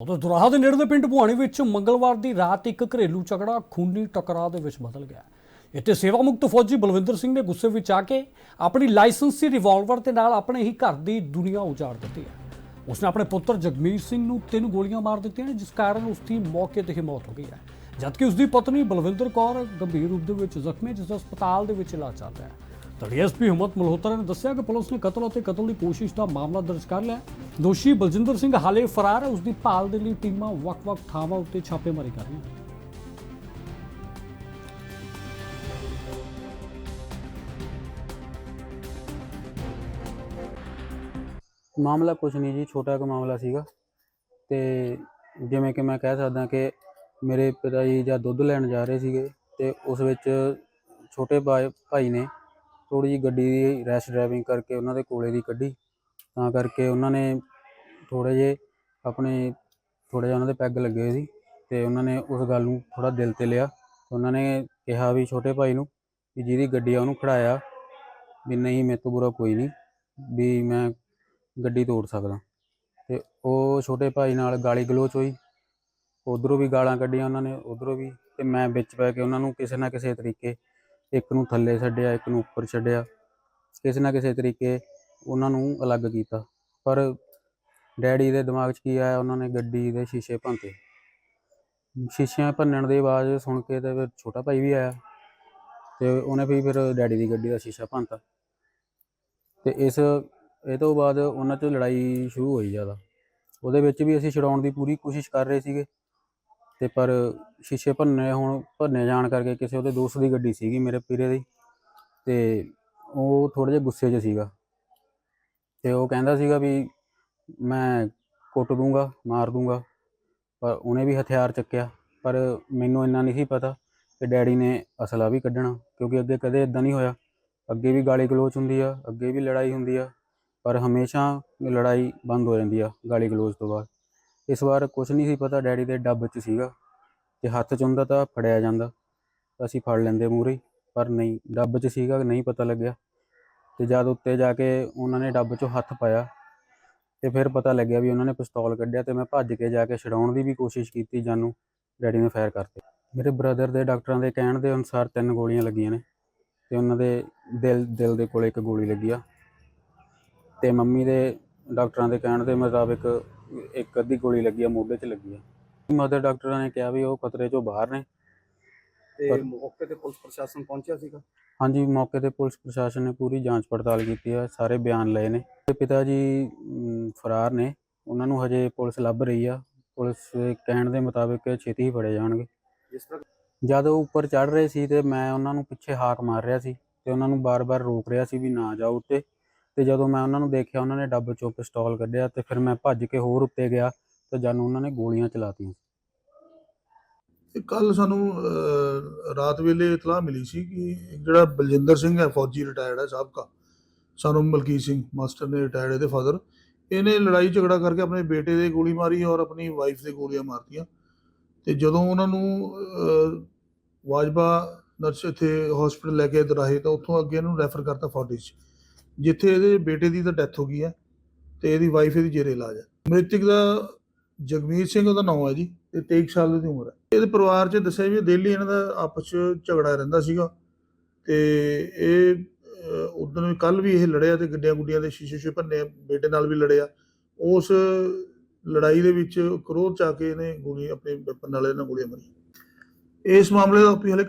ਉਦੋਂ ਦੁਰਾਹਾ ਦੇ ਨੇੜੇ ਦੇ ਪਿੰਡ ਭੁਆਣੀ ਵਿੱਚ ਮੰਗਲਵਾਰ ਦੀ ਰਾਤ ਇੱਕ ਘਰੇਲੂ ਝਗੜਾ ਖੂਨੀ ਟਕਰਾਅ ਦੇ ਵਿੱਚ ਬਦਲ ਗਿਆ। ਇੱਥੇ ਸੇਵਾ ਮੁਕਤ ਫੌਜੀ ਬਲਵਿੰਦਰ ਸਿੰਘ ਨੇ ਗੁੱਸੇ ਵਿੱਚ ਆ ਕੇ ਆਪਣੀ ਲਾਇਸੈਂਸੀ ਰਿਵਾਲਵਰ ਦੇ ਨਾਲ ਆਪਣੇ ਹੀ ਘਰ ਦੀ ਦੁਨੀਆ ਉਜਾੜ ਦਿੱਤੀ ਹੈ। ਉਸਨੇ ਆਪਣੇ ਪੁੱਤਰ ਜਗਮੀਤ ਸਿੰਘ ਨੂੰ ਤਿੰਨ ਗੋਲੀਆਂ ਮਾਰ ਦਿੱਤੀਆਂ ਨੇ, ਜਿਸ ਕਾਰਨ ਉਸ ਦੀ ਮੌਕੇ ਤੇ ਹੀ ਮੌਤ ਹੋ ਗਈ ਹੈ। ਜਦਕਿ ਉਸ ਦੀ ਪਤਨੀ ਬਲਵਿੰਦਰ ਕੌਰ ਗੰਭੀਰ ਰੂਪ ਦੇ ਵਿੱਚ ਜ਼ਖਮੀ ਜਿਸ ਦਾ ਹਸਪਤਾਲ ਦੇ ਵਿੱਚ ਇਲਾਜ ਚੱਲ ਰਿਹਾ ਹੈ। ਤਾਂ ਡੀਐਸਪੀ ਹਿੰਮਤ ਮਲਹੋਤਰਾ ਨੇ ਦੱਸਿਆ ਕਿ ਪੁਲਿਸ ਨੇ ਕਤਲ ਅਤੇ ਕਤਲ ਦੀ ਕੋਸ਼ਿਸ਼ ਦਾ ਮਾਮਲਾ ਦਰਜ ਕਰ ਲਿਆ। ਦੋਸ਼ੀ ਬਲਜਿੰਦਰ ਸਿੰਘ ਹਾਲੇ ਫਰਾਰ ਹੈ ਉਸ ਦੀ ਭਾਲ ਦੇ ਲਈ ਟੀਮਾਂ ਵੱਖ-ਵੱਖ ਥਾਵਾਂ ਉੱਤੇ ਛਾਪੇਮਾਰੀ ਕਰ ਰਹੀਆਂ ਮਾਮਲਾ ਕੁਝ ਨਹੀਂ ਜੀ, ਛੋਟਾ ਕੁ ਮਾਮਲਾ ਸੀਗਾ। ਤੇ ਜਿਵੇਂ ਕਿ ਮੈਂ ਕਹਿ ਸਕਦਾ ਕਿ ਮੇਰੇ ਪਿਤਾ ਜੀ ਜਾਂ ਦੁੱਧ ਲੈਣ ਜਾ ਰਹੇ ਸੀਗੇ ਤੇ ਉਸ ਵਿੱਚ ਛੋਟੇ ਭਾਈ ਭਾਈ ਨੇ ਥੋੜੀ ਜੀ ਗੱਡੀ ਦੀ ਰੈਸ਼ ਡਰਾਈਵਿੰਗ ਕਰਕੇ ਉਹਨਾਂ ਦੇ ਕੋਲੇ ਦੀ ਕੱਢੀ। ਤਾਂ ਕਰਕੇ ਉਹਨਾਂ ਨੇ ਥੋੜੇ ਜੇ ਆਪਣੇ ਥੋੜਾ ਜਿਹਾ ਉਹਨਾਂ ਦੇ ਪੈਗ ਲੱਗੇ ਹੋਏ ਸੀ ਤੇ ਉਹਨਾਂ ਨੇ ਉਸ ਗੱਲ ਨੂੰ ਥੋੜਾ ਦਿਲ ਤੇ ਲਿਆ। ਉਹਨਾਂ ਨੇ ਕਿਹਾ ਵੀ ਛੋਟੇ ਭਾਈ ਨੂੰ ਵੀ ਜਿਹਦੀ ਗੱਡੀ ਆ ਉਹਨੂੰ ਖੜਾਇਆ ਵੀ ਨਹੀਂ ਮੇਰੇ ਤੋਂ ਬੁਰਾ ਕੋਈ ਨਹੀਂ ਵੀ ਮੈਂ ਗੱਡੀ ਤੋੜ ਸਕਦਾ। ਤੇ ਉਹ ਛੋਟੇ ਭਾਈ ਨਾਲ ਗਾਲੀ ਗਲੋਚ ਹੋਈ। ਉਧਰੋਂ ਵੀ ਗਾਲਾਂ ਕੱਢੀਆਂ ਉਹਨਾਂ ਨੇ, ਉਧਰੋਂ ਵੀ ਤੇ ਮੈਂ ਵਿੱਚ ਪੈ ਕੇ ਉਹਨਾਂ ਨੂੰ ਕਿਸੇ ਨਾ ਕਿਸੇ ਤਰੀਕੇ ਇੱਕ ਨੂੰ ਥੱਲੇ ਛੱਡਿਆ, ਇੱਕ ਨੂੰ ਉੱਪਰ ਛੱਡਿਆ। ਕਿਸੇ ਨਾ ਕਿਸੇ ਤਰੀਕੇ ਉਹਨਾਂ ਨੂੰ ਅਲੱਗ ਕੀਤਾ। ਪਰ ਡੈਡੀ ਦੇ ਦਿਮਾਗ 'ਚ ਕੀ ਆਇਆ? ਉਹਨਾਂ ਨੇ ਗੱਡੀ ਦੇ ਸ਼ੀਸ਼ੇ ਭੰਤੇ ਸ਼ੀਸ਼ਿਆਂ ਭੰਨਣ ਦੀ ਆਵਾਜ਼ ਸੁਣ ਕੇ ਤੇ ਫਿਰ ਛੋਟਾ ਭਾਈ ਵੀ ਆਇਆ ਤੇ ਉਹਨੇ ਵੀ ਫਿਰ ਡੈਡੀ ਦੀ ਗੱਡੀ ਦਾ ਸ਼ੀਸ਼ਾ ਭੰਨਤਾ। ਤੇ ਇਸ, ਇਹ ਤੋਂ ਬਾਅਦ ਉਹਨਾਂ 'ਚ ਲੜਾਈ ਸ਼ੁਰੂ ਹੋਈ ਜ਼ਿਆਦਾ। ਉਹਦੇ ਵਿੱਚ ਵੀ ਅਸੀਂ ਛਡਾਉਣ ਦੀ ਪੂਰੀ ਕੋਸ਼ਿਸ਼ ਕਰ ਰਹੇ ਸੀਗੇ। ਤੇ ਪਰ ਸ਼ੀਸ਼ੇ ਭੰਨੇ ਹੁਣ, ਭੰਨੇ ਜਾਣ ਕਰਕੇ ਕਿਸੇ ਉਹਦੇ ਦੋਸਤ ਦੀ ਗੱਡੀ ਸੀਗੀ ਮੇਰੇ ਪੀਰੇ ਦੀ ਤੇ ਉਹ ਥੋੜੇ ਜਿਹਾ ਗੁੱਸੇ 'ਚ ਸੀਗਾ। ਤੇ ਉਹ ਕਹਿੰਦਾ ਸੀਗਾ ਵੀ ਮੈਂ ਕੁੱਟ ਦੂੰਗਾ, ਮਾਰ ਦੂੰਗਾ, ਪਰ ਉਹਨੇ ਵੀ ਹਥਿਆਰ ਚੱਕਿਆ। ਪਰ ਮੈਨੂੰ ਇੰਨਾ ਨਹੀਂ ਸੀ ਪਤਾ ਕਿ ਡੈਡੀ ਨੇ ਅਸਲਾ ਵੀ ਕੱਢਣਾ, ਕਿਉਂਕਿ ਅੱਗੇ ਕਦੇ ਇਦਾਂ ਨਹੀਂ ਹੋਇਆ। ਅੱਗੇ ਵੀ ਗਾਲੀ ਗਲੋਚ ਹੁੰਦੀ ਆ, ਅੱਗੇ ਵੀ ਲੜਾਈ ਹੁੰਦੀ ਆ, ਪਰ ਹਮੇਸ਼ਾ ਲੜਾਈ ਬੰਦ ਹੋ ਜਾਂਦੀ ਆ ਗਾਲੀ ਗਲੋਚ ਤੋਂ ਬਾਅਦ। ਇਸ ਵਾਰ ਕੁਝ ਨਹੀਂ ਸੀ ਪਤਾ ਡੈਡੀ ਦੇ ਡੱਬ 'ਚ ਸੀਗਾ ਤੇ ਹੱਥ 'ਚ ਹੁੰਦਾ ਤਾਂ ਫੜਿਆ ਜਾਂਦਾ। ਅਸੀਂ ਫੜ ਲੈਂਦੇ ਮੂਹਰੇ, ਪਰ ਨਹੀਂ, ਡੱਬ 'ਚ ਸੀਗਾ ਨਹੀਂ ਪਤਾ ਲੱਗਿਆ। ਤੇ ਜਦ ਉੱਤੇ ਜਾ ਕੇ ਉਹਨਾਂ ਨੇ ਡੱਬ 'ਚੋਂ ਹੱਥ ਪਾਇਆ ਤੇ ਫਿਰ ਪਤਾ ਲੱਗਿਆ ਵੀ ਉਹਨਾਂ ਨੇ ਪਿਸਤੌਲ ਕੱਢਿਆ ਤੇ ਮੈਂ ਭੱਜ ਕੇ ਜਾ ਕੇ ਛਡਾਉਣ ਦੀ ਵੀ ਕੋਸ਼ਿਸ਼ ਕੀਤੀ ਜਾਨੂੰ, ਡੈਡੀ ਨੇ ਫਾਇਰ ਕਰਤੇ। ਮੇਰੇ ਬ੍ਰਦਰ ਦੇ ਡਾਕਟਰਾਂ ਦੇ ਕਹਿਣ ਦੇ ਅਨੁਸਾਰ ਤਿੰਨ ਗੋਲੀਆਂ ਲੱਗੀਆਂ ਨੇ ਤੇ ਉਹਨਾਂ ਦੇ ਦਿਲ ਦਿਲ ਦੇ ਕੋਲ ਇੱਕ ਗੋਲੀ ਲੱਗੀ ਆ। ਤੇ ਮੰਮੀ ਦੇ ਡਾਕਟਰਾਂ ਦੇ ਕਹਿਣ ਦੇ ਮੁਤਾਬਿਕ ਇੱਕ ਅੱਧੀ ਗੋਲੀ ਲੱਗੀ ਆ ਮੋਢੇ 'ਚ ਲੱਗੀ ਆ। ਮਦਰ ਡਾਕਟਰਾਂ ਨੇ ਕਿਹਾ ਵੀ ਉਹ ਖਤਰੇ 'ਚੋਂ ਬਾਹਰ ਨੇ। ਤੇ ਪਰ- ਮੌਕੇ ਤੇ ਪੁਲਿਸ ਪ੍ਰਸ਼ਾਸਨ ਪਹੁੰਚਿਆ ਸੀਗਾ? ਹਾਂਜੀ ਮੌਕੇ ਤੇ ਪੁਲਿਸ ਪ੍ਰਸ਼ਾਸਨ ਨੇ ਪੂਰੀ ਜਾਂਚ ਪੜਤਾਲ ਕੀਤੀ ਹੈ ਸਾਰੇ ਬਿਆਨ ਲਏ ਨੇ। ਤੇ ਪਿਤਾ ਜੀ ਅਮ, ਫਰਾਰ ਨੇ। ਉਹਨਾਂ ਨੂੰ ਹਜੇ ਪੁਲਿਸ ਲੱਭ ਰਹੀ ਆ। ਪੁਲਿਸ ਦੇ ਕਹਿਣ ਦੇ ਮੁਤਾਬਿਕ ਛੇਤੀ ਹੀ ਫੜੇ ਜਾਣਗੇ। ਜਿਸ ਤਰ੍ਹਾਂ ਜਦ ਉਹ ਉੱਪਰ ਚੜ ਰਹੇ ਸੀ ਤੇ ਮੈਂ ਉਹਨਾਂ ਨੂੰ ਪਿੱਛੇ ਹਾਕ ਮਾਰ ਰਿਹਾ ਸੀ ਤੇ ਉਹਨਾਂ ਨੂੰ ਬਾਰ-ਬਾਰ ਰੋਕ ਰਿਹਾ ਸੀ ਵੀ ਨਾ ਜਾਓ ਉੱਤੇ। ਤੇ ਜਦੋਂ ਮੈਂ ਉਹਨਾਂ ਨੂੰ ਦੇਖਿਆ ਉਹਨਾਂ ਨੇ ਡੱਬ ਚੋਂ ਪਿਸਤੌਲ ਕੱਢਿਆ ਤੇ ਫਿਰ ਮੈਂ ਭੱਜ ਕੇ ਹੋਰ ਉੱਤੇ ਗਿਆ ਤੇ ਜਾਨੂੰ ਉਹਨਾਂ ਨੇ ਗੋਲੀਆਂ ਚਲਾਤੀਆਂ। ਕੱਲ ਸਾਨੂੰ ਅਹ, ਰਾਤ ਵੇਲੇ ਇਤਲਾਹ ਮਿਲੀ ਸੀ ਕਿ ਇੱਕ ਜਿਹੜਾ ਬਲਜਿੰਦਰ ਸਿੰਘ ਹੈ ਫੌਜੀ ਰਿਟਾਇਰਡ ਹੈ ਸਾਬਕਾ ਸਾਨੂੰ ਮਲਕੀਤ ਸਿੰਘ ਮਾਸਟਰ ਨੇ ਰਿਟਾਇਰਡ ਇਹਦੇ ਫਾਦਰ ਇਹਨੇ ਲੜਾਈ ਝਗੜਾ ਕਰਕੇ ਆਪਣੇ ਬੇਟੇ ਦੇ ਗੋਲੀ ਮਾਰੀ ਔਰ ਆਪਣੀ ਵਾਈਫ ਦੇ ਗੋਲੀਆਂ ਮਾਰਤੀਆਂ। ਤੇ ਜਦੋਂ ਉਹਨਾਂ ਨੂੰ ਅਹ, ਵਾਜਬਾ ਨਰਸ ਇੱਥੇ ਹਸਪੀਟਲ ਲੈ ਕੇ ਦਰਾਹੇ ਤਾਂ ਉੱਥੋਂ ਅੱਗੇ ਇਹਨੂੰ ਰੈਫਰ ਕਰਤਾ ਫੋਰਟਿਸ ਜਿੱਥੇ ਇਹਦੇ ਬੇਟੇ ਦੀ ਤਾਂ ਡੈਥ ਹੋ ਗਈ ਹੈ ਤੇ ਇਹਦੀ ਵਾਈਫ ਇਹਦੀ ਜੇਰੇ ਇਲਾਜ ਹੈ। ਮ੍ਰਿਤਕ ਦਾ ਜਗਮੀਤ ਸਿੰਘ, ਉਹਦਾ ਨਾਮ ਹੈ ਜੀ ਤੇ 23 ਸਾਲ ਦੀ ਉਮਰ ਹੈ। ਇਹਦੇ ਪਰਿਵਾਰ 'ਚ ਦੱਸਿਆ ਵੀ ਡੇਲੀ ਇਹਨਾਂ ਦਾ ਆਪਸ 'ਚ ਝਗੜਾ ਰਹਿੰਦਾ ਸੀਗਾ ਤੇ ਇਹ ਉਦੋਂ ਕੱਲ ਵੀ ਇਹ ਲੜਿਆ ਤੇ ਗੱਡੀਆਂ ਗੁੱਡੀਆਂ ਦੇ ਸ਼ੀਸ਼ੇ ਸ਼ੇ ਭੰਨੇ, ਬੇਟੇ ਨਾਲ ਵੀ ਲੜਿਆ। ਉਸ ਲੜਾਈ ਦੇ ਵਿੱਚ ਕਰੋਧ ਚ ਆ ਕੇ ਇਹਨੇ ਗੋਲੀ, ਆਪਣੇ ਵੈਪਨ ਨਾਲ ਇਹਨਾਂ ਗੋਲੀਆਂ ਮਾਰੀਆਂ। ਇਸ ਮਾਮਲੇ ਦਾ ਵੀ ਹਲੇ